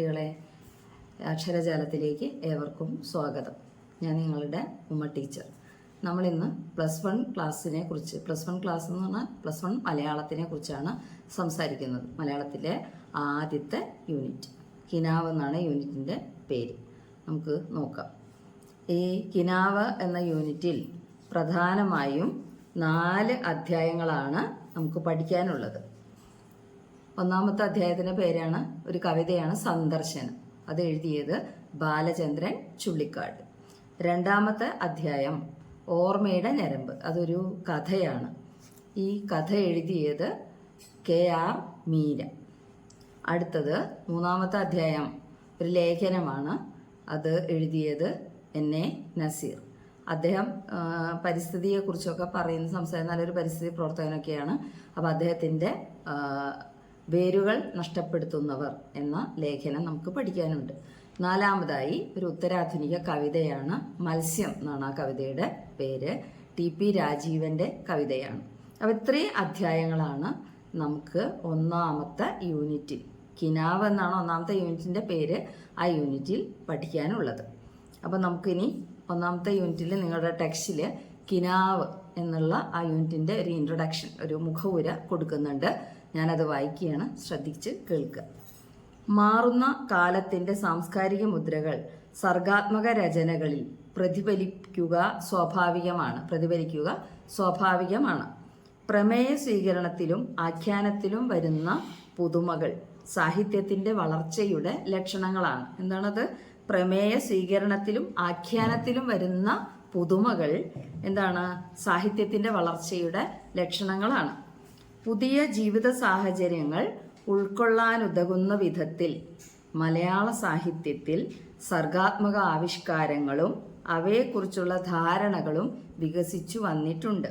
കുട്ടികളെ അക്ഷരജാലത്തിലേക്ക് ഏവർക്കും സ്വാഗതം. ഞാൻ നിങ്ങളുടെ ഉമ്മ ടീച്ചർ. നമ്മളിന്ന് പ്ലസ് വൺ ക്ലാസ്സിനെ കുറിച്ച് പ്ലസ് വൺ ക്ലാസ് എന്ന് പറഞ്ഞാൽ പ്ലസ് വൺ മലയാളത്തിനെ കുറിച്ചാണ് സംസാരിക്കുന്നത്. മലയാളത്തിലെ ആദ്യത്തെ യൂണിറ്റ്. കിനാവ് എന്നാണ് യൂണിറ്റിന്റെ പേര്. നമുക്ക് നോക്കാം. ഈ കിനാവ് എന്ന യൂണിറ്റിൽ പ്രധാനമായും നാല് അധ്യായങ്ങളാണ് നമുക്ക് പഠിക്കാനുള്ളത്. ഒന്നാമത്തെ അധ്യായത്തിന്റെ പേരാണ് ഒരു കവിതയാണ് സന്ദർശനം. അത് എഴുതിയത് ബാലചന്ദ്രൻ ചുള്ളിക്കാട്. രണ്ടാമത്തെ അധ്യായം ഓർമ്മയുടെ ഞരമ്പ്. അതൊരു കഥയാണ്. ഈ കഥ എഴുതിയത് കെ ആർ മീര. അടുത്തത് മൂന്നാമത്തെ അധ്യായം ഒരു ലേഖനമാണ്. അത് എഴുതിയത് എൻ എ നസീർ. അദ്ദേഹം പരിസ്ഥിതിയെക്കുറിച്ചൊക്കെ പറയുന്ന സംസാരം നല്ലൊരു പരിസ്ഥിതി പ്രവർത്തകനൊക്കെയാണ്. അപ്പോൾ അദ്ദേഹത്തിന്റെ വേരുകൾ നഷ്ടപ്പെടുത്തുന്നവർ എന്ന ലേഖനം നമുക്ക് പഠിക്കാനുണ്ട്. നാലാമതായി ഒരു ഉത്തരാധുനിക കവിതയാണ് മത്സ്യം എന്നാണ് ആ കവിതയുടെ പേര്. ടി പി രാജീവന്റെ കവിതയാണ്. അപ്പോൾ ഇത്രയും അധ്യായങ്ങളാണ് നമുക്ക് ഒന്നാമത്തെ യൂണിറ്റിൽ കിനാവ് എന്നാണ് ഒന്നാമത്തെ യൂണിറ്റിന്റെ പേര് ആ യൂണിറ്റിൽ പഠിക്കാനുള്ളത്. അപ്പോൾ നമുക്കിനി ഒന്നാമത്തെ യൂണിറ്റിൽ നിങ്ങളുടെ ടെക്സ്റ്റിൽ കിനാവ് എന്നുള്ള ആ യൂണിറ്റിന്റെ ഒരു ഇൻട്രൊഡക്ഷൻ ഒരു മുഖവുര കൊടുക്കുന്നുണ്ട്. ഞാനത് വായിക്കുകയാണ്. ശ്രദ്ധിച്ച് കേൾക്കുക. മാറുന്ന കാലത്തിന്റെ സാംസ്കാരിക മുദ്രകൾ സർഗാത്മക രചനകളിൽ പ്രതിഫലിക്കുക സ്വാഭാവികമാണ്. പ്രതിഫലിക്കുക സ്വാഭാവികമാണ്. പ്രമേയ സ്വീകരണത്തിലും ആഖ്യാനത്തിലും വരുന്ന പുതുമകൾ സാഹിത്യത്തിന്റെ വളർച്ചയുടെ ലക്ഷണങ്ങളാണ്. എന്താണത്? പ്രമേയ സ്വീകരണത്തിലും ആഖ്യാനത്തിലും വരുന്ന പുതുമകൾ എന്താണ്? സാഹിത്യത്തിന്റെ വളർച്ചയുടെ ലക്ഷണങ്ങളാണ്. പുതിയ ജീവിത സാഹചര്യങ്ങൾ ഉൾക്കൊള്ളാനുതകുന്ന വിധത്തിൽ മലയാള സാഹിത്യത്തിൽ സർഗാത്മക ആവിഷ്കാരങ്ങളും അവയെക്കുറിച്ചുള്ള ധാരണകളും വികസിച്ചു വന്നിട്ടുണ്ട്.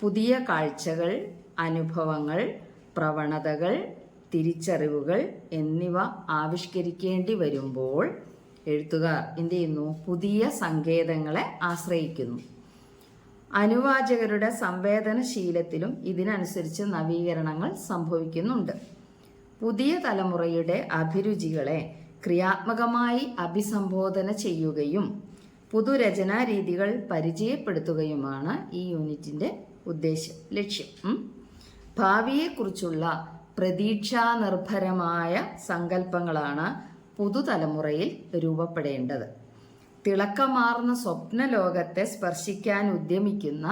പുതിയ കാഴ്ചകൾ അനുഭവങ്ങൾ പ്രവണതകൾ തിരിച്ചറിവുകൾ എന്നിവ ആവിഷ്കരിക്കേണ്ടി വരുമ്പോൾ എഴുത്തുകാർ എന്ത് ചെയ്യുന്നു? പുതിയ സങ്കേതങ്ങളെ ആശ്രയിക്കുന്നു. അനുവാചകരുടെ സംവേദനശീലത്തിലും ഇതിനനുസരിച്ച് നവീകരണങ്ങൾ സംഭവിക്കുന്നുണ്ട്. പുതിയ തലമുറയുടെ അഭിരുചികളെ ക്രിയാത്മകമായി അഭിസംബോധന ചെയ്യുകയും പുതുരചനാ രീതികൾ പരിചയപ്പെടുത്തുകയുമാണ് ഈ യൂണിറ്റിന്റെ ഉദ്ദേശം ലക്ഷ്യം. ഭാവിയെക്കുറിച്ചുള്ള പ്രതീക്ഷാനിർഭരമായ സങ്കല്പങ്ങളാണ് പുതുതലമുറയിൽ രൂപപ്പെടേണ്ടത്. തിളക്കമാർന്ന സ്വപ്ന ലോകത്തെ സ്പർശിക്കാൻ ഉദ്യമിക്കുന്ന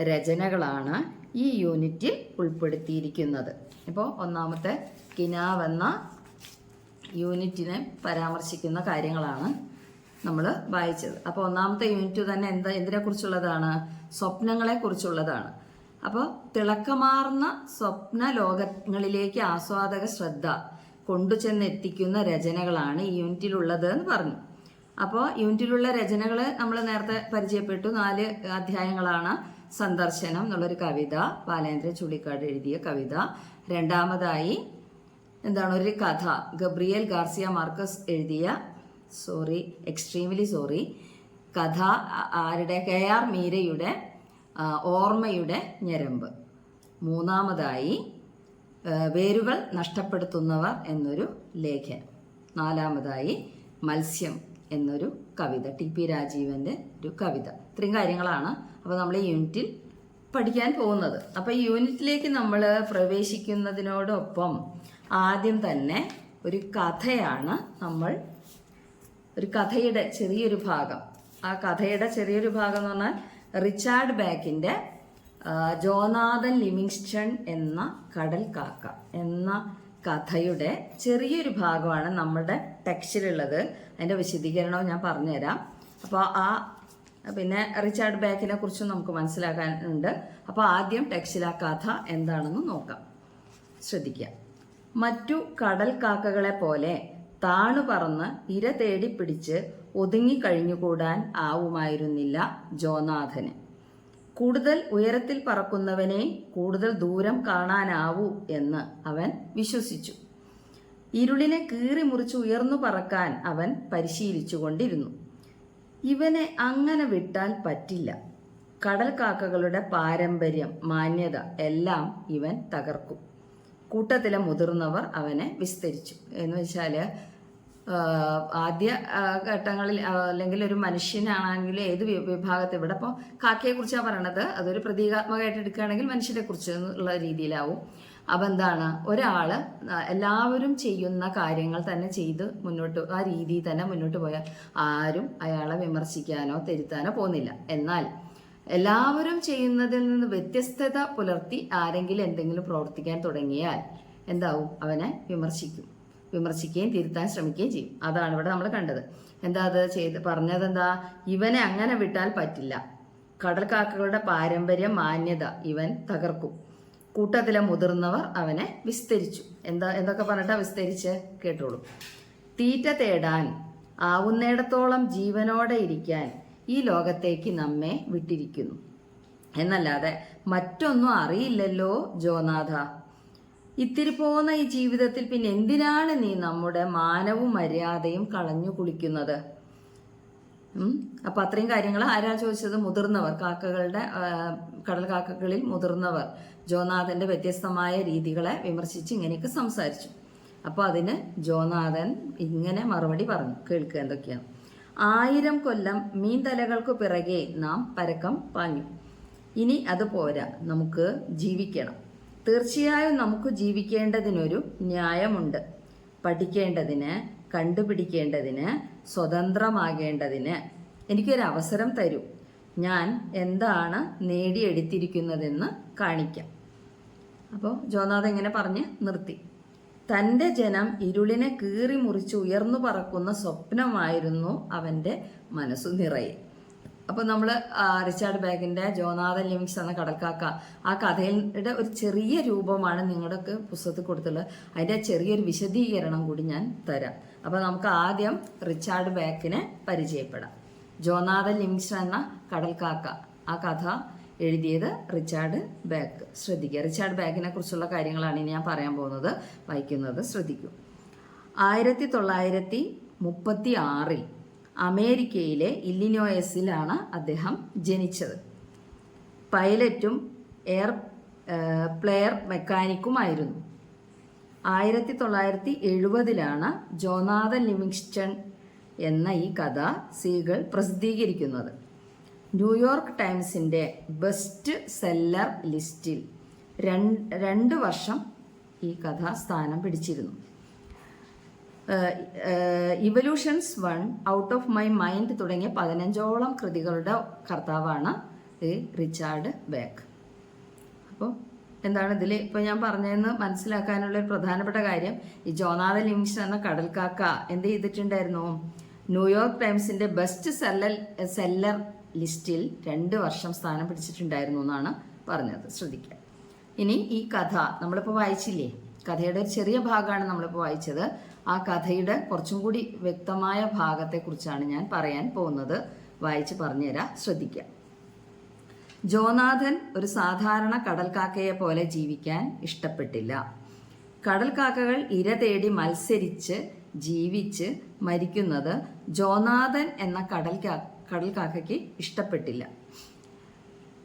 രചനകളാണ് ഈ യൂണിറ്റിൽ ഉൾപ്പെടുത്തിയിരിക്കുന്നത്. ഇപ്പോൾ ഒന്നാമത്തെ കിനാവ് എന്ന യൂണിറ്റിനെ പരാമർശിക്കുന്ന കാര്യങ്ങളാണ് നമ്മൾ വായിച്ചത്. അപ്പോൾ ഒന്നാമത്തെ യൂണിറ്റ് തന്നെ എന്താ എന്തിനെക്കുറിച്ചുള്ളതാണ്? സ്വപ്നങ്ങളെക്കുറിച്ചുള്ളതാണ് സ്വപ്നങ്ങളെ കുറിച്ചുള്ളതാണ്. അപ്പോൾ തിളക്കമാർന്ന സ്വപ്ന ലോകങ്ങളിലേക്ക് ആസ്വാദക ശ്രദ്ധ കൊണ്ടുചെന്നെത്തിക്കുന്ന രചനകളാണ് ഈ യൂണിറ്റിലുള്ളത് എന്ന് പറഞ്ഞു. അപ്പോൾ യൂണിറ്റിലുള്ള രചനകൾ നമ്മൾ നേരത്തെ പരിചയപ്പെട്ടു. നാല് അധ്യായങ്ങളാണ്. സന്ദർശനം എന്നുള്ളൊരു കവിത ബാലേന്ദ്ര ചുള്ളിക്കാട് എഴുതിയ കവിത. രണ്ടാമതായി എന്താണ്? ഒരു കഥ. ഗബ്രിയൽ ഗാർസിയ മാർക്കസ് എഴുതിയ സോറി എക്സ്ട്രീംലി സോറി കഥ ആരുടെ? കെ ആർ മീരയുടെ ഓർമ്മയുടെ ഞരമ്പ്. മൂന്നാമതായി വേരുകൾ നഷ്ടപ്പെടുത്തുന്നവർ എന്നൊരു ലേഖനം നാലാമതായി മത്സ്യം. എന്നൊരു കവിത ടി പി രാജീവന്റെ ഒരു കവിത. ഇത്രയും കാര്യങ്ങളാണ് അപ്പോൾ നമ്മൾ ഈ യൂണിറ്റിൽ പഠിക്കാൻ പോകുന്നത്. അപ്പോൾ ഈ യൂണിറ്റിലേക്ക് നമ്മൾ പ്രവേശിക്കുന്നതിനോടൊപ്പം ആദ്യം തന്നെ ഒരു കഥയാണ് നമ്മൾ ഒരു കഥയുടെ ചെറിയൊരു ഭാഗം. ആ കഥയുടെ ചെറിയൊരു ഭാഗം എന്ന് പറഞ്ഞാൽ റിച്ചാർഡ് ബാക്കിന്റെ ജോനാഥൻ ലിമിങ്സ്റ്റൺ എന്ന കടൽ കാക്ക എന്ന കഥയുടെ ചെറിയൊരു ഭാഗമാണ് നമ്മുടെ ടെക്സ്റ്റിലുള്ളത് അതിന്റെ വിശദീകരണവും ഞാൻ പറഞ്ഞുതരാം. അപ്പോൾ ആ പിന്നെ റിച്ചാർഡ് ബാക്കിനെ കുറിച്ചും നമുക്ക് മനസ്സിലാക്കാനുണ്ട്. അപ്പോൾ ആദ്യം ടെക്സ്റ്റിലാ കഥ എന്താണെന്ന് നോക്കാം. ശ്രദ്ധിക്കുക മറ്റു കടൽ കാക്കകളെ പോലെ താണു പറന്ന് ഇര തേടി പിടിച്ച് ഒതുങ്ങിക്കഴിഞ്ഞുകൂടാൻ ആവുമായിരുന്നില്ല ജോനാഥന്. കൂടുതൽ ഉയരത്തിൽ പറക്കുന്നവനെ കൂടുതൽ ദൂരം കാണാനാവൂ എന്ന് അവൻ വിശ്വസിച്ചു. ഇരുളിനെ കീറി മുറിച്ച് ഉയർന്നു പറക്കാൻ അവൻ പരിശീലിച്ചുകൊണ്ടിരുന്നു. ഇവനെ അങ്ങനെ വിട്ടാൽ പറ്റില്ല. കടൽ കാക്കകളുടെ പാരമ്പര്യം മാന്യത എല്ലാം ഇവൻ തകർക്കും. കൂട്ടത്തിലെ മുതിർന്നവർ അവനെ വിസ്തരിച്ചു. എന്ന് വെച്ചാൽ ആദ്യ ഘട്ടങ്ങളിൽ അല്ലെങ്കിൽ ഒരു മനുഷ്യനാണെങ്കിൽ ഏത് വിഭാഗത്തിൽ ഇവിടെ അപ്പോൾ കാക്കയെ കുറിച്ചാണ് പറയണത്? അതൊരു പ്രതീകാത്മകമായിട്ട് എടുക്കുകയാണെങ്കിൽ മനുഷ്യരെ കുറിച്ച് എന്നുള്ള രീതിയിലാവും. അപ്പം എന്താണ്? ഒരാൾ എല്ലാവരും ചെയ്യുന്ന കാര്യങ്ങൾ തന്നെ ചെയ്ത് മുന്നോട്ട് ആ രീതിയിൽ തന്നെ മുന്നോട്ട് പോയാൽ ആരും അയാളെ വിമർശിക്കാനോ തിരുത്താനോ പോകുന്നില്ല. എന്നാൽ എല്ലാവരും ചെയ്യുന്നതിൽ നിന്ന് വ്യത്യസ്തത പുലർത്തി ആരെങ്കിലും എന്തെങ്കിലും പ്രവർത്തിക്കാൻ തുടങ്ങിയാൽ എന്താവും? അവനെ വിമർശിക്കും. വിമർശിക്കുകയും തിരുത്താൻ ശ്രമിക്കുകയും ചെയ്യും. അതാണ് ഇവിടെ നമ്മൾ കണ്ടത്. എന്താ അത് ചെയ്ത് പറഞ്ഞത് എന്താ? ഇവനെ അങ്ങനെ വിട്ടാൽ പറ്റില്ല. കടൽക്കാക്കകളുടെ പാരമ്പര്യ മാന്യത ഇവൻ തകർക്കും. കൂട്ടത്തിലെ മുതിർന്നവർ അവനെ വിസ്തരിച്ചു. എന്താ എന്തൊക്കെ പറഞ്ഞിട്ടാ വിസ്തരിച്ച്? കേട്ടോളൂ. തീറ്റ തേടാൻ ആവുന്നിടത്തോളം ജീവനോടെ ഇരിക്കാൻ ഈ ലോകത്തേക്ക് നമ്മെ വിട്ടിരിക്കുന്നു. എന്നല്ലാതെ മറ്റൊന്നും അറിയില്ലല്ലോ ജോനാഥ. ഇത്തിരി പോകുന്ന ഈ ജീവിതത്തിൽ പിന്നെ എന്തിനാണ് നീ നമ്മുടെ മാനവും മര്യാദയും കളഞ്ഞു കുളിക്കുന്നത്? ഉം. അപ്പൊ അത്രയും കാര്യങ്ങൾ ആരാ ചോദിച്ചത്? മുതിർന്നവർ കാക്കകളുടെ കടൽ കാക്കകളിൽ മുതിർന്നവർ. ജോനാഥന്റെ വ്യത്യസ്തമായ രീതികളെ വിമർശിച്ച് ഇങ്ങനെയൊക്കെ സംസാരിച്ചു. അപ്പോൾ അതിന് ജോനാഥൻ ഇങ്ങനെ മറുപടി പറഞ്ഞു. കേൾക്കുക എന്തൊക്കെയാണ്? ആയിരം കൊല്ലം മീൻ തലകൾക്ക് പിറകെ നാം പരക്കം പാഞ്ഞു. ഇനി അത് പോരാ. നമുക്ക് ജീവിക്കണം. തീർച്ചയായും നമുക്ക് ജീവിക്കേണ്ടതിനൊരു ന്യായമുണ്ട്. പഠിക്കേണ്ടതിന് കണ്ടുപിടിക്കേണ്ടതിന് സ്വതന്ത്രമാകേണ്ടതിന് എനിക്കൊരു അവസരം തരൂ. ഞാൻ എന്താണ് നേടിയെടുത്തിരിക്കുന്നതെന്ന് കാണിക്കാം. അപ്പോൾ ജോനാഥ് എങ്ങനെ പറഞ്ഞ് നിർത്തി. തന്റെ ജനം ഇരുളിനെ കീറി മുറിച്ച് ഉയർന്നു പറക്കുന്ന സ്വപ്നമായിരുന്നു അവന്റെ മനസ്സു നിറയെ. അപ്പോൾ നമ്മൾ റിച്ചാർഡ് ബാഗിന്റെ ജോനാഥൻ ലിമിക്സ് എന്ന കടൽക്കാക്ക ആ കഥയുടെ ഒരു ചെറിയ രൂപമാണ് നിങ്ങളുടെ പുസ്തകത്തിൽ കൊടുത്തുള്ളത് അതിന്റെ ചെറിയൊരു വിശദീകരണം കൂടി ഞാൻ തരാം. അപ്പോൾ നമുക്ക് ആദ്യം റിച്ചാർഡ് ബാക്കിനെ പരിചയപ്പെടാം. ജോനാഥൻ ലിംഗ്സ്റ്റർ എന്ന കടൽക്കാക്ക. ആ കഥ എഴുതിയത് റിച്ചാർഡ് ബാക്ക്. ശ്രദ്ധിക്കുക. റിച്ചാർഡ് ബാക്കിനെ കുറിച്ചുള്ള കാര്യങ്ങളാണ് ഇനി ഞാൻ പറയാൻ പോകുന്നത്. വായിക്കുന്നത് ശ്രദ്ധിക്കൂ. ആയിരത്തി തൊള്ളായിരത്തി മുപ്പത്തി ആറിൽ അമേരിക്കയിലെ ഇല്ലിനോയസിലാണ് അദ്ദേഹം ജനിച്ചത്. പൈലറ്റും എയർ പ്ലെയർ മെക്കാനിക്കുമായിരുന്നു. ആയിരത്തി തൊള്ളായിരത്തി എഴുപതിലാണ് ജോനാഥൻ ലിവിങ്സ്റ്റൺ എന്ന ഈ കഥ സീകൾ പ്രസിദ്ധീകരിക്കുന്നത്. ന്യൂയോർക്ക് ടൈംസിന്റെ ബെസ്റ്റ് സെല്ലർ ലിസ്റ്റിൽ രണ്ട് രണ്ട് വർഷം ഈ കഥ സ്ഥാനം പിടിച്ചിരുന്നു. Evolutions one out of my mind തുടങ്ങിയ പതിനഞ്ചോളം കൃതികളുടെ കർത്താവാണ് ഈ റിച്ചാർഡ് ബേക്ക്. അപ്പോൾ എന്താണ് ഇതിൽ ഇപ്പോൾ ഞാൻ പറഞ്ഞതെന്ന് മനസ്സിലാക്കാനുള്ള ഒരു പ്രധാനപ്പെട്ട കാര്യം ഈ ജോനാഥൻ ലിംഗ്ഷൻ എന്ന കടൽക്കാക്ക എന്ത് ചെയ്തിട്ടുണ്ടായിരുന്നു? ന്യൂയോർക്ക് ടൈംസിന്റെ ബെസ്റ്റ് സെല്ലർ സെല്ലർ ലിസ്റ്റിൽ രണ്ട് വർഷം സ്ഥാനം പിടിച്ചിട്ടുണ്ടായിരുന്നു എന്നാണ് പറഞ്ഞത്. ശ്രദ്ധിക്കുക. ഇനി ഈ കഥ നമ്മളിപ്പോൾ വായിച്ചില്ലേ? കഥയുടെ ഒരു ചെറിയ ഭാഗമാണ് നമ്മളിപ്പോൾ വായിച്ചത്. ആ കഥയുടെ കുറച്ചും കൂടി വ്യക്തമായ ഭാഗത്തെക്കുറിച്ചാണ് ഞാൻ പറയാൻ പോകുന്നത്. വായിച്ച് പറഞ്ഞുതരാം. ശ്രദ്ധിക്കുക. ജോനാഥൻ ഒരു സാധാരണ കടൽക്കാക്കയെ പോലെ ജീവിക്കാൻ ഇഷ്ടപ്പെട്ടില്ല. കടൽക്കാക്കകൾ ഇര തേടി മത്സരിച്ച് ജീവിച്ച് മരിക്കുന്നത് ജോനാഥൻ എന്ന കടൽ കടൽക്കാക്കയ്ക്ക് ഇഷ്ടപ്പെട്ടില്ല.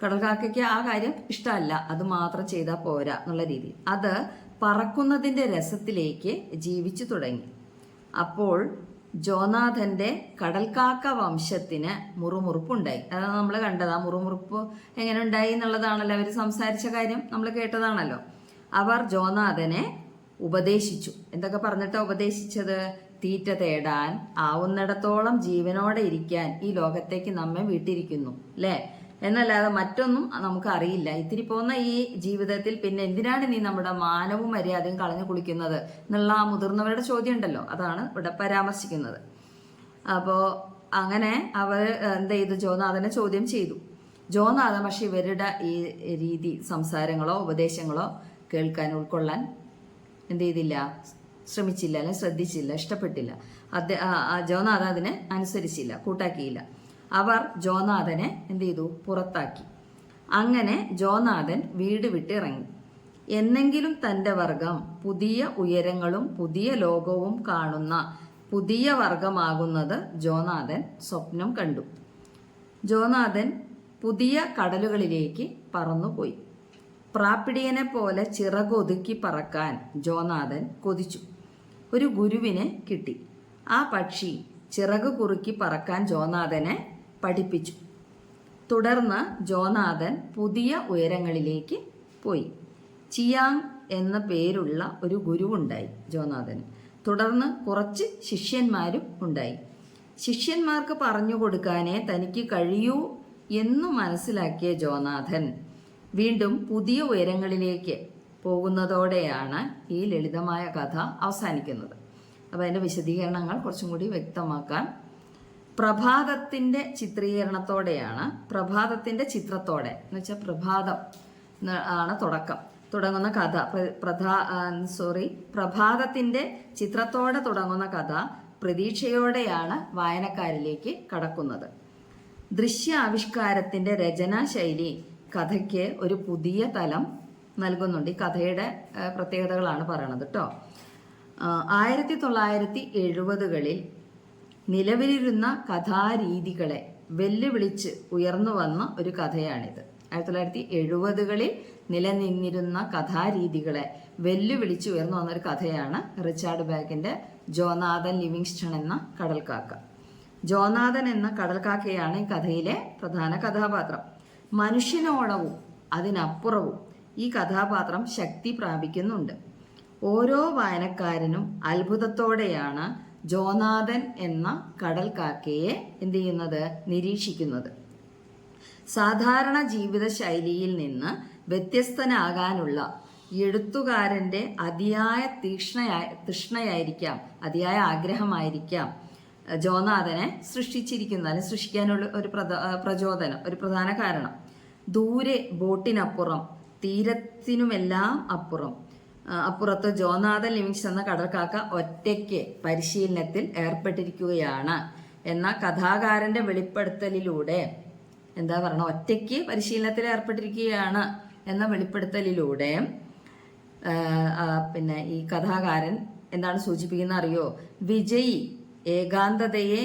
കടൽക്കാക്കയ്ക്ക് ആ കാര്യം ഇഷ്ടമല്ല. അത് മാത്രം ചെയ്താൽ പോരാ എന്നുള്ള രീതി. അത് പറക്കുന്നതിന്റെ രസത്തിലേക്ക് ജീവിച്ചു തുടങ്ങി. അപ്പോൾ ജോനാഥന്റെ കടൽക്കാക്ക വംശത്തിന് മുറുമുറുപ്പുണ്ടായി. അതാണ് നമ്മൾ കണ്ടത്. ആ മുറുമുറുപ്പ് എങ്ങനെ ഉണ്ടായി എന്നുള്ളതാണല്ലോ അവർ സംസാരിച്ച കാര്യം. നമ്മൾ കേട്ടതാണല്ലോ. അവർ ജോനാഥനെ ഉപദേശിച്ചു. എന്തൊക്കെ പറഞ്ഞിട്ടാ ഉപദേശിച്ചത്? തീറ്റ തേടാൻ ആവുന്നിടത്തോളം ജീവനോടെ ഇരിക്കാൻ ഈ ലോകത്തേക്ക് നമ്മെ വിട്ടിരിക്കുന്നു. അല്ലേ എന്നല്ലാതെ മറ്റൊന്നും നമുക്ക് അറിയില്ല. ഇത്തിരി പോകുന്ന ഈ ജീവിതത്തിൽ പിന്നെ എന്തിനാണ് നീ നമ്മുടെ മാനവും മര്യാദയും കളഞ്ഞു കുളിക്കുന്നത് എന്നുള്ള ആ മുതിർന്നവരുടെ ചോദ്യം ഉണ്ടല്ലോ. അതാണ് ഇവിടെ പരാമർശിക്കുന്നത്. അപ്പോൾ അങ്ങനെ അവർ എന്ത് ചെയ്തു? ജോനാഥനെ ചോദ്യം ചെയ്തു. ജോനാഥൻ പക്ഷെ ഇവരുടെ ഈ രീതി സംസാരങ്ങളോ ഉപദേശങ്ങളോ കേൾക്കാൻ ഉൾക്കൊള്ളാൻ എന്ത് ചെയ്തില്ല? ശ്രമിച്ചില്ല അല്ലെങ്കിൽ ശ്രദ്ധിച്ചില്ല ഇഷ്ടപ്പെട്ടില്ല. അദ്ദേഹം ജോനാഥൻ അതിനെ അനുസരിച്ചില്ല കൂട്ടാക്കിയില്ല. അവർ ജോനാഥനെ എന്ത് ചെയ്തു പുറത്താക്കി. അങ്ങനെ ജോനാഥൻ വീട് വിട്ടിറങ്ങി. എന്നെങ്കിലും തന്റെ വർഗം പുതിയ ഉയരങ്ങളും പുതിയ ലോകവും കാണുന്ന പുതിയ വർഗമാകുന്നത് ജോനാഥൻ സ്വപ്നം കണ്ടു. ജോനാഥൻ പുതിയ കടലുകളിലേക്ക് പറന്നുപോയി. പ്രാപ്പിടിയനെ പോലെ ചിറകൊതുക്കി പറക്കാൻ ജോനാഥൻ കൊതിച്ചു. ഒരു ഗുരുവിനെ കിട്ടി. ആ പക്ഷി ചിറക് കുറുക്കി പറക്കാൻ ജോനാഥനെ പഠിപ്പിച്ചു. തുടർന്ന് ജോനാഥൻ പുതിയ ഉയരങ്ങളിലേക്ക് പോയി. ചിയാങ് എന്ന പേരുള്ള ഒരു ഗുരുവുണ്ടായി ജോനാഥന്. തുടർന്ന് കുറച്ച് ശിഷ്യന്മാരും ഉണ്ടായി. ശിഷ്യന്മാർക്ക് പറഞ്ഞു കൊടുക്കാനേ തനിക്ക് കഴിയൂ എന്നു മനസ്സിലാക്കിയ ജോനാഥൻ വീണ്ടും പുതിയ ഉയരങ്ങളിലേക്ക് പോകുന്നതോടെയാണ് ഈ ലളിതമായ കഥ അവസാനിക്കുന്നത്. അപ്പോൾ അതിന്റെ വിശദീകരണങ്ങൾ കുറച്ചും കൂടി വ്യക്തമാക്കാൻ പ്രഭാതത്തിന്റെ ചിത്രീകരണത്തോടെയാണ് പ്രഭാതത്തിന്റെ ചിത്രത്തോടെ. എന്ന് വെച്ചാൽ പ്രഭാതം ആണ് തുടക്കം. തുടങ്ങുന്ന കഥ. പ്ര- പ്രധാ സോറി പ്രഭാതത്തിന്റെ ചിത്രത്തോടെ തുടങ്ങുന്ന കഥ പ്രതീക്ഷയോടെയാണ് വായനക്കാരിലേക്ക് കടക്കുന്നത്. ദൃശ്യ ആവിഷ്കാരത്തിന്റെ രചനാശൈലി കഥയ്ക്ക് ഒരു പുതിയ തലം നൽകുന്നുണ്ട്. ഈ കഥയുടെ പ്രത്യേകതകളാണ് പറയണത് കേട്ടോ ആയിരത്തി തൊള്ളായിരത്തി എഴുപതുകളിൽ നിലവിലിരുന്ന കഥാരീതികളെ വെല്ലുവിളിച്ച് ഉയർന്നു വന്ന ഒരു കഥയാണിത്. ആയിരത്തി തൊള്ളായിരത്തി എഴുപതുകളിൽ നിലനിന്നിരുന്ന കഥാരീതികളെ വെല്ലുവിളിച്ച് ഉയർന്നു വന്ന ഒരു കഥയാണ് റിച്ചാർഡ് ബാഗിന്റെ ജോനാഥൻ ലിവിങ്സ്റ്റൺ എന്ന കടൽക്കാക്ക. ജോനാഥൻ എന്ന കടൽക്കാക്കയാണ് ഈ കഥയിലെ പ്രധാന കഥാപാത്രം. മനുഷ്യനോളവും അതിനപ്പുറവും ഈ കഥാപാത്രം ശക്തി പ്രാപിക്കുന്നുണ്ട്. ഓരോ വായനക്കാരനും അത്ഭുതത്തോടെയാണ് ജോനാഥൻ എന്ന കടൽക്കാക്കയെ എന്ത് ചെയ്യുന്നത് നിരീക്ഷിക്കുന്നത്. സാധാരണ ജീവിത ശൈലിയിൽ നിന്ന് വ്യത്യസ്തനാകാനുള്ള എഴുത്തുകാരന്റെ അതിയായ തീക്ഷ്ണയായ തൃഷ്ണയായിരിക്കാം അതിയായ ആഗ്രഹമായിരിക്കാം ജോനാഥനെ സൃഷ്ടിച്ചിരിക്കുന്നത് അല്ലെങ്കിൽ സൃഷ്ടിക്കാനുള്ള ഒരു പ്രചോദനം ഒരു പ്രധാന കാരണം. ദൂരെ ബോട്ടിനപ്പുറം തീരത്തിനുമെല്ലാം അപ്പുറം അപ്പുറത്ത് ജോനാഥൻ ലിവിങ്സ് എന്ന കടൽക്കാക്ക ഒറ്റയ്ക്ക് പരിശീലനത്തിൽ ഏർപ്പെട്ടിരിക്കുകയാണ്. എന്ന കഥാകാരന്റെ വെളിപ്പെടുത്തലിലൂടെ എന്താ പറയണ ഒറ്റയ്ക്ക് പരിശീലനത്തിൽ ഏർപ്പെട്ടിരിക്കുകയാണ് എന്ന വെളിപ്പെടുത്തലിലൂടെ പിന്നെ ഈ കഥാകാരൻ എന്താണ് സൂചിപ്പിക്കുന്ന അറിയോ? വിജയി ഏകാന്തതയെ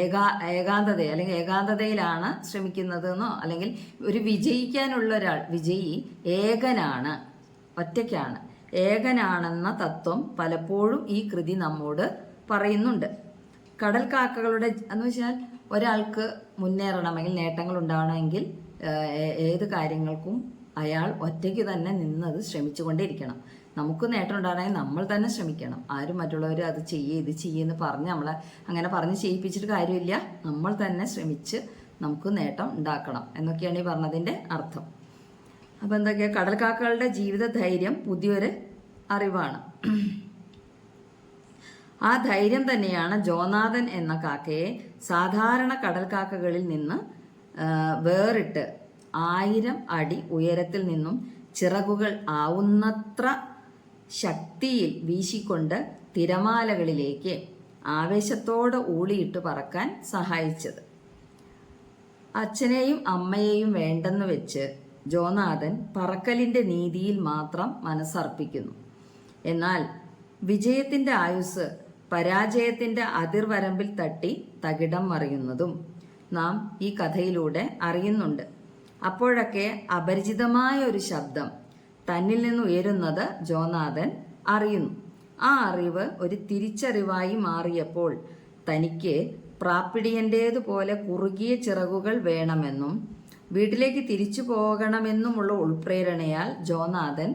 ഏകാ ഏകാന്തത അല്ലെങ്കിൽ ഏകാന്തതയിലാണ് ശ്രമിക്കുന്നത് എന്നോ അല്ലെങ്കിൽ ഒരു വിജയിക്കാനുള്ള ഒരാൾ വിജയി ഏകനാണ് ഒറ്റയ്ക്കാണ്. ഏകനാണെന്ന തത്വം പലപ്പോഴും ഈ കൃതി നമ്മോട് പറയുന്നുണ്ട്. കടൽ കാക്കകളുടെ എന്ന് വെച്ചാൽ ഒരാൾക്ക് മുന്നേറണമെങ്കിൽ നേട്ടങ്ങൾ ഉണ്ടാവണമെങ്കിൽ ഏത് കാര്യങ്ങൾക്കും അയാൾ ഒറ്റയ്ക്ക് തന്നെ നിന്നത് ശ്രമിച്ചുകൊണ്ടേയിരിക്കണം. നമുക്ക് നേട്ടം ഉണ്ടാകണമെങ്കിൽ നമ്മൾ തന്നെ ശ്രമിക്കണം. ആരും മറ്റുള്ളവർ അത് ചെയ്യേ ഇത് ചെയ്യെന്ന് പറഞ്ഞ് നമ്മളെ അങ്ങനെ പറഞ്ഞ് ചെയ്യിപ്പിച്ചിട്ട് കാര്യമില്ല. നമ്മൾ തന്നെ ശ്രമിച്ച് നമുക്ക് നേട്ടം ഉണ്ടാക്കണം എന്നൊക്കെയാണ് ഈ പറഞ്ഞതിന്റെ അർത്ഥം. അപ്പം എന്തൊക്കെയാ? കടൽക്കാക്കകളുടെ ജീവിത ധൈര്യം പുതിയൊരു അറിവാണ്. ആ ധൈര്യം തന്നെയാണ് ജോനാഥൻ എന്ന കാക്കയെ സാധാരണ കടൽക്കാക്കകളിൽ നിന്ന് വേറിട്ട് ആയിരം അടി ഉയരത്തിൽ നിന്നും ചിറകുകൾ ആവുന്നത്ര ശക്തിയിൽ വീശിക്കൊണ്ട് തിരമാലകളിലേക്ക് ആവേശത്തോടെ ഊളിയിട്ട് പറക്കാൻ സഹായിച്ചത്. അച്ഛനെയും അമ്മയെയും വേണ്ടെന്ന് വെച്ച് ജോനാഥൻ പറക്കലിന്റെ നീതിയിൽ മാത്രം മനസ്സർപ്പിക്കുന്നു. എന്നാൽ വിജയത്തിന്റെ ആയുസ് പരാജയത്തിന്റെ അതിർവരമ്പിൽ തട്ടി തകിടം മറിയുന്നതും നാം ഈ കഥയിലൂടെ അറിയുന്നുണ്ട്. അപ്പോഴൊക്കെ അപരിചിതമായ ഒരു ശബ്ദം തന്നിൽ നിന്ന് ഉയരുന്നത് ജോനാഥൻ അറിയുന്നു. ആ അറിവ് ഒരു തിരിച്ചറിവായി മാറിയപ്പോൾ തനിക്ക് പ്രാപ്പിടിയന്റേതുപോലെ കുറുകിയ ചിറകുകൾ വേണമെന്നും വീട്ടിലേക്ക് തിരിച്ചു പോകണമെന്നുമുള്ള ഉൾപ്രേരണയാൽ ജോനാഥൻ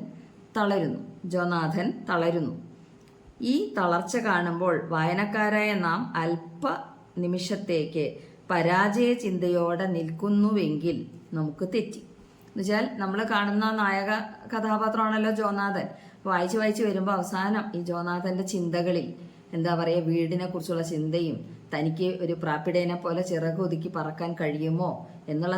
തളരുന്നു. ജോനാഥൻ തളരുന്നു. ഈ തളർച്ച കാണുമ്പോൾ വായനക്കാരായ നാം അല്പ നിമിഷത്തേക്ക് പരാജയ ചിന്തയോടെ നിൽക്കുന്നുവെങ്കിൽ നമുക്ക് തെറ്റി. എന്നുവെച്ചാൽ നമ്മൾ കാണുന്ന നായക കഥാപാത്രമാണല്ലോ ജോനാഥൻ. വായിച്ച് വായിച്ച് വരുമ്പോൾ അവസാനം ഈ ജോനാഥന്റെ ചിന്തകളിൽ എന്താ പറയുക വീടിനെ കുറിച്ചുള്ള ചിന്തയും തനിക്ക് ഒരു പ്രാപ്പിടേനെ പോലെ ചിറക് ഒതുക്കി പറക്കാൻ കഴിയുമോ എന്നുള്ള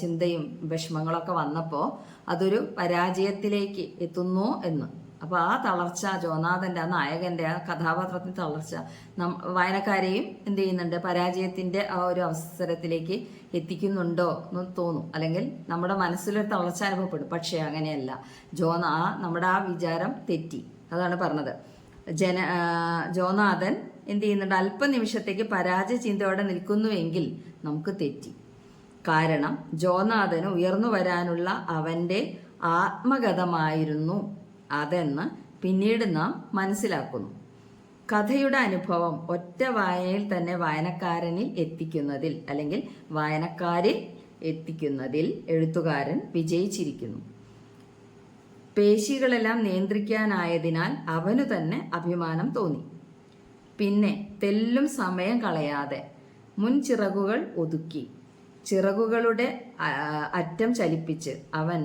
ചിന്തയും വിഷമങ്ങളൊക്കെ വന്നപ്പോൾ അതൊരു പരാജയത്തിലേക്ക് എത്തുന്നു എന്ന്. അപ്പോൾ ആ തളർച്ച ജോനാഥന്റെ ആ നായകന്റെ ആ കഥാപാത്രത്തിന്റെ തളർച്ച നം വായനക്കാരെയും എന്ത് ചെയ്യുന്നുണ്ട്? പരാജയത്തിന്റെ ആ ഒരു അവസരത്തിലേക്ക് എത്തിക്കുന്നുണ്ടോ എന്ന് തോന്നും. അല്ലെങ്കിൽ നമ്മുടെ മനസ്സിലൊരു തളർച്ച അനുഭവപ്പെടും. പക്ഷേ അങ്ങനെയല്ല. ജോന ആ നമ്മുടെ ആ വിചാരം തെറ്റി. അതാണ് പറഞ്ഞത്. ജന ജോനാഥൻ എന്ത് ചെയ്യുന്നുണ്ട്? അല്പനിമിഷത്തേക്ക് പരാജയ ചിന്തയോടെ നിൽക്കുന്നുവെങ്കിൽ നമുക്ക് തെറ്റി. കാരണം ജോനാഥന് ഉയർന്നു വരാനുള്ള അവന്റെ ആത്മഗതമായിരുന്നു അതെന്ന് പിന്നീട് നാം മനസ്സിലാക്കുന്നു. കഥയുടെ അനുഭവം ഒറ്റ വായനയിൽ തന്നെ വായനക്കാരനിൽ എത്തിക്കുന്നതിൽ അല്ലെങ്കിൽ വായനക്കാരിൽ എത്തിക്കുന്നതിൽ എഴുത്തുകാരൻ വിജയിച്ചിരിക്കുന്നു. പേശികളെല്ലാം നിയന്ത്രിക്കാനായതിനാൽ അവനു തന്നെ അഭിമാനം തോന്നി. പിന്നെ തെല്ലും സമയം കളയാതെ മുൻ ചിറകുകൾ ഒതുക്കി. ചിറകുകളുടെ അറ്റം ചലിപ്പിച്ച് അവൻ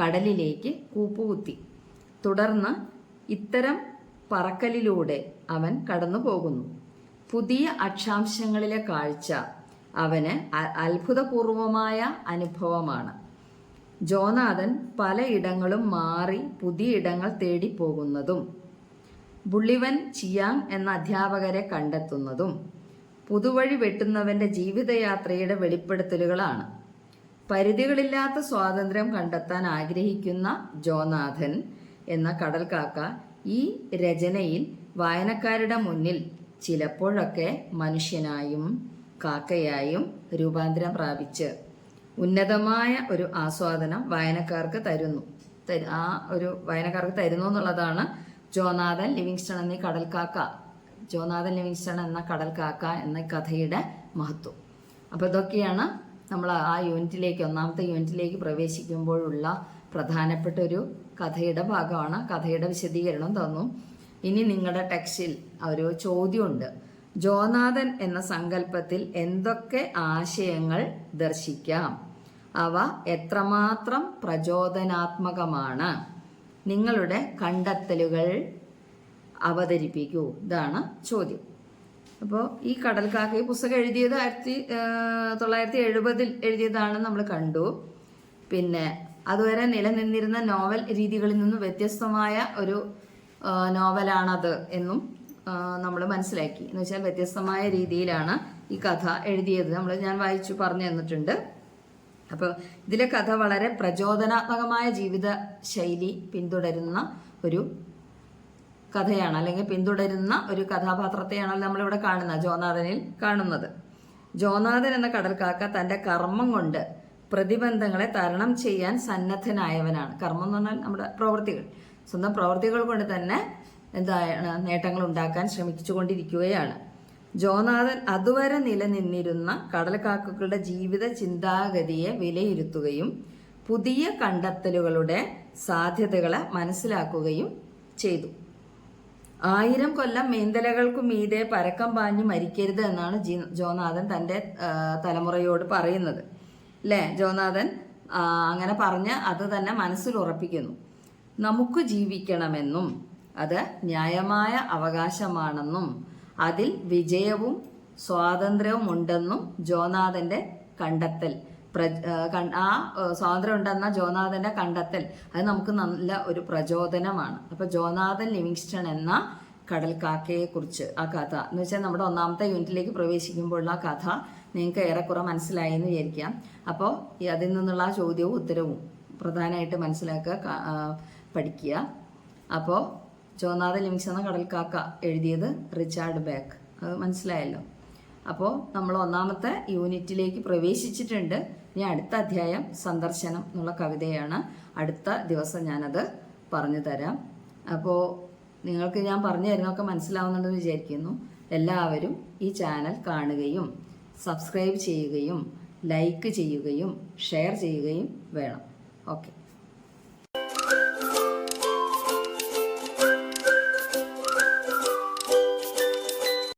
കടലിലേക്ക് കൂപ്പുകുത്തി. തുടർന്ന് ഇത്തരം പറക്കലിലൂടെ അവൻ കടന്നു പോകുന്നു പുതിയ അക്ഷാംശങ്ങളിലെ കാഴ്ച അവന് അത്ഭുതപൂർവമായ അനുഭവമാണ്. ജോനാഥൻ പലയിടങ്ങളും മാറി പുതിയ ഇടങ്ങൾ തേടി പോകുന്നതും ബുള്ളിവൻ ചിയാങ് എന്ന അധ്യാപകരെ കണ്ടെത്തുന്നതും പുതുവഴി വെട്ടുന്നവന്റെ ജീവിതയാത്രയുടെ വെളിപ്പെടുത്തലുകളാണ്. പരിധികളില്ലാത്ത സ്വാതന്ത്ര്യം കണ്ടെത്താൻ ആഗ്രഹിക്കുന്ന ജോനാഥൻ എന്ന കടൽക്കാക്ക ഈ രചനയിൽ വായനക്കാരുടെ മുന്നിൽ ചിലപ്പോഴൊക്കെ മനുഷ്യനായും കാക്കയായും രൂപാന്തരം പ്രാപിച്ച് ഉന്നതമായ ഒരു ആസ്വാദനം വായനക്കാർക്ക് തരുന്നു. തരു- ആ ഒരു വായനക്കാർക്ക് തരുന്നു എന്നുള്ളതാണ് ജോനാഥൻ ലിവിങ്സ്റ്റൺ എന്നീ കടൽക്കാക്ക ജോനാഥൻ ലിവിങ്സ്റ്റൺ എന്ന കടൽക്കാക്ക എന്ന കഥയുടെ മഹത്വം. അപ്പോൾ ഇതൊക്കെയാണ് നമ്മൾ ആ യൂണിറ്റിലേക്ക് ഒന്നാമത്തെ യൂണിറ്റിലേക്ക് പ്രവേശിക്കുമ്പോഴുള്ള പ്രധാനപ്പെട്ട ഒരു കഥയുടെ ഭാഗമാണ്. കഥയുടെ വിശദീകരണം തന്നു. ഇനി നിങ്ങളുടെ ടെക്സ്റ്റിൽ ഒരു ചോദ്യമുണ്ട്. ജോനാഥൻ എന്ന സങ്കല്പത്തിൽ എന്തൊക്കെ ആശയങ്ങൾ ദർശിക്കാം? അവ എത്രമാത്രം പ്രചോദനാത്മകമാണ്. നിങ്ങളുടെ കണ്ടെത്തലുകൾ അവതരിപ്പിക്കൂ. ഇതാണ് ചോദ്യം. അപ്പോൾ ഈ കടൽക്കാക്ക ഈ പുസ്തകം എഴുതിയത് ആയിരത്തി തൊള്ളായിരത്തി എഴുപതിൽ എഴുതിയതാണ് നമ്മൾ കണ്ടു. പിന്നെ അതുവരെ നിലനിന്നിരുന്ന നോവൽ രീതികളിൽ നിന്നും വ്യത്യസ്തമായ ഒരു നോവലാണത് എന്നും നമ്മൾ മനസ്സിലാക്കി. എന്ന് വെച്ചാൽ വ്യത്യസ്തമായ രീതിയിലാണ് ഈ കഥ എഴുതിയത്. നമ്മൾ ഞാൻ വായിച്ചു പറഞ്ഞു തന്നിട്ടുണ്ട്. അപ്പോൾ ഇതിലെ കഥ വളരെ പ്രചോദനാത്മകമായ ജീവിത ശൈലി പിന്തുടരുന്ന ഒരു കഥയാണ് അല്ലെങ്കിൽ പിന്തുടരുന്ന ഒരു കഥാപാത്രത്തെയാണല്ലോ നമ്മളിവിടെ കാണുന്നത് ജോനാഥനിൽ കാണുന്നത്. ജോനാഥൻ എന്ന കടൽക്കാക്ക തന്റെ കർമ്മം കൊണ്ട് പ്രതിബന്ധങ്ങളെ തരണം ചെയ്യാൻ സന്നദ്ധനായവനാണ്. കർമ്മം എന്ന് പറഞ്ഞാൽ നമ്മുടെ പ്രവൃത്തികൾ. സ്വന്തം പ്രവൃത്തികൾ കൊണ്ട് തന്നെ എന്താണ് നേട്ടങ്ങൾ ഉണ്ടാക്കാൻ ശ്രമിച്ചുകൊണ്ടിരിക്കുകയാണ്. ജോനാഥൻ അതുവരെ നിലനിന്നിരുന്ന കടൽക്കാക്കകളുടെ ജീവിത ചിന്താഗതിയെ വിലയിരുത്തുകയും പുതിയ കണ്ടെത്തലുകളുടെ സാധ്യതകളെ മനസ്സിലാക്കുകയും ചെയ്തു. ആയിരം കൊല്ലം മീന്തലകൾക്കു മീതെ പരക്കം പാഞ്ഞു മരിക്കരുത് എന്നാണ് ജി ജോനാഥൻ തന്റെ തലമുറയോട് പറയുന്നത്. അല്ലേ ജോനാഥൻ? അങ്ങനെ പറഞ്ഞ് അത് തന്നെ മനസ്സിൽ ഉറപ്പിക്കുന്നു. നമുക്ക് ജീവിക്കണമെന്നും അത് ന്യായമായ അവകാശമാണെന്നും അതിൽ വിജയവും സ്വാതന്ത്ര്യവും ഉണ്ടെന്നും ജോനാഥന്റെ കണ്ടെത്തൽ. ആ, സ്വാതന്ത്ര്യം ഉണ്ടെന്ന ജോനാഥന്റെ കണ്ടെത്തൽ. അത് നമുക്ക് നല്ല ഒരു പ്രചോദനമാണ്. അപ്പൊ ജോനാഥൻ ലിവിങ്സ്റ്റൺ എന്ന കടൽക്കാക്കയെ കുറിച്ച് ആ കഥ. എന്ന് വെച്ചാൽ നമ്മുടെ ഒന്നാമത്തെ യൂണിറ്റിലേക്ക് പ്രവേശിക്കുമ്പോഴുള്ള കഥ നിങ്ങൾക്ക് ഏറെക്കുറെ മനസ്സിലായി എന്ന് വിചാരിക്കാം. അപ്പോൾ അതിൽ നിന്നുള്ള ചോദ്യവും ഉത്തരവും പ്രധാനമായിട്ട് മനസ്സിലാക്കുക പഠിക്കുക. അപ്പോൾ ജോനാഥൻ ലിമിക്സ് എന്ന കടൽക്കാക്ക എഴുതിയത് റിച്ചാർഡ് ബേക്ക്. അത് മനസ്സിലായല്ലോ? അപ്പോൾ നമ്മൾ ഒന്നാമത്തെ യൂണിറ്റിലേക്ക് പ്രവേശിച്ചിട്ടുണ്ട്. ഇനി അടുത്ത അധ്യായം സന്ദർശനം എന്നുള്ള കവിതയാണ് അടുത്ത ദിവസം ഞാനത് പറഞ്ഞു തരാം. അപ്പോൾ നിങ്ങൾക്ക് ഞാൻ പറഞ്ഞു തരുന്നതൊക്കെ മനസ്സിലാവുന്നുണ്ടെന്ന് വിചാരിക്കുന്നു. എല്ലാവരും ഈ ചാനൽ കാണുകയും സബ്സ്ക്രൈബ് ചെയ്യുകയും ലൈക്ക് ചെയ്യുകയും ഷെയർ ചെയ്യുകയും വേണം. ഓക്കെ.